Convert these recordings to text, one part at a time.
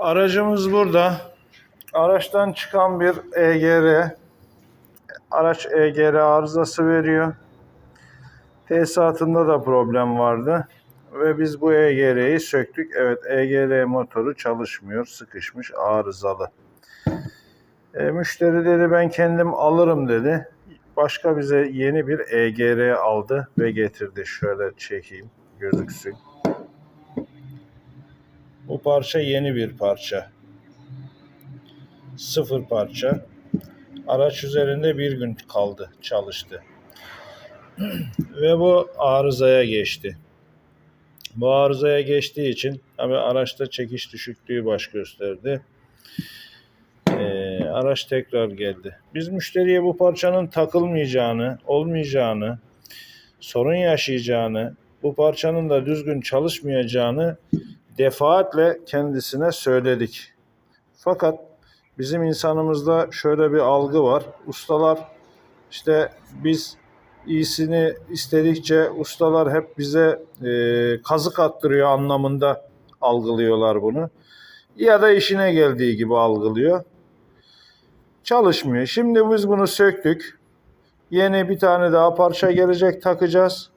Aracımız burada. Araçtan çıkan bir EGR. Araç EGR arızası veriyor. Tesisatında da problem vardı. Ve biz bu EGR'yi söktük. Evet EGR motoru çalışmıyor. Sıkışmış arızalı. E, müşteri dedi ben kendim alırım dedi. Başka bize yeni bir EGR aldı ve getirdi. Şöyle çekeyim gözüksün. Bu parça yeni bir parça. Sıfır parça. Araç üzerinde bir gün kaldı, çalıştı. Ve bu arızaya geçti. Bu arızaya geçtiği için tabi araçta çekiş düşüklüğü baş gösterdi. Ee, araç tekrar geldi. Biz müşteriye bu parçanın takılmayacağını, olmayacağını, sorun yaşayacağını, bu parçanın da düzgün çalışmayacağını defaatle kendisine söyledik. Fakat bizim insanımızda şöyle bir algı var. Ustalar işte biz iyisini istedikçe ustalar hep bize e, kazık attırıyor anlamında algılıyorlar bunu. Ya da işine geldiği gibi algılıyor. Çalışmıyor. Şimdi biz bunu söktük. Yeni bir tane daha parça gelecek takacağız.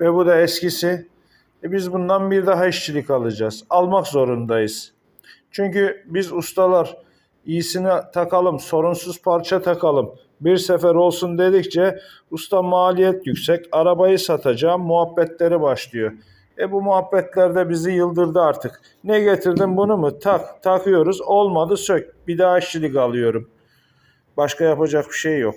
Ve bu da eskisi. E biz bundan bir daha işçilik alacağız. Almak zorundayız. Çünkü biz ustalar iyisini takalım, sorunsuz parça takalım. Bir sefer olsun dedikçe usta maliyet yüksek, arabayı satacağım muhabbetleri başlıyor. E bu muhabbetlerde bizi yıldırdı artık. Ne getirdin bunu mu? Tak, takıyoruz. Olmadı sök. Bir daha işçilik alıyorum. Başka yapacak bir şey yok.